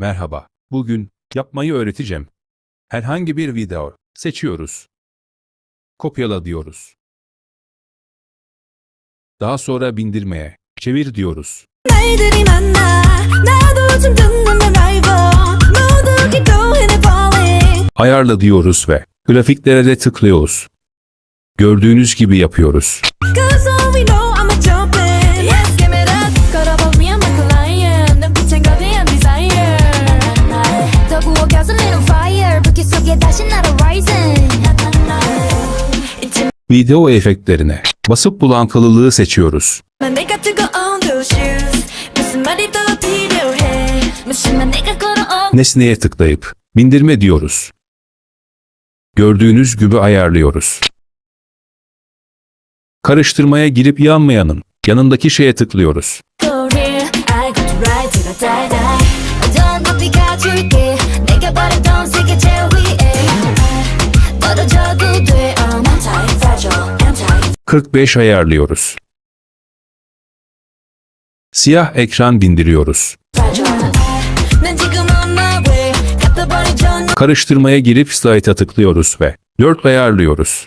Merhaba, bugün yapmayı öğreteceğim. Herhangi bir video seçiyoruz. Kopyala diyoruz. Daha sonra bindirmeye çevir diyoruz. Ayarla diyoruz ve grafiklere de tıklıyoruz. Gördüğünüz gibi yapıyoruz. Video efektlerine basıp bulan bulanıklılığı seçiyoruz. Nesneye tıklayıp bindirme diyoruz. Gördüğünüz gibi ayarlıyoruz. Karıştırmaya girip yanmayanın yanındaki şeye tıklıyoruz. 45 ayarlıyoruz. Siyah ekran bindiriyoruz. Karıştırmaya girip slayta tıklıyoruz ve 4 ayarlıyoruz.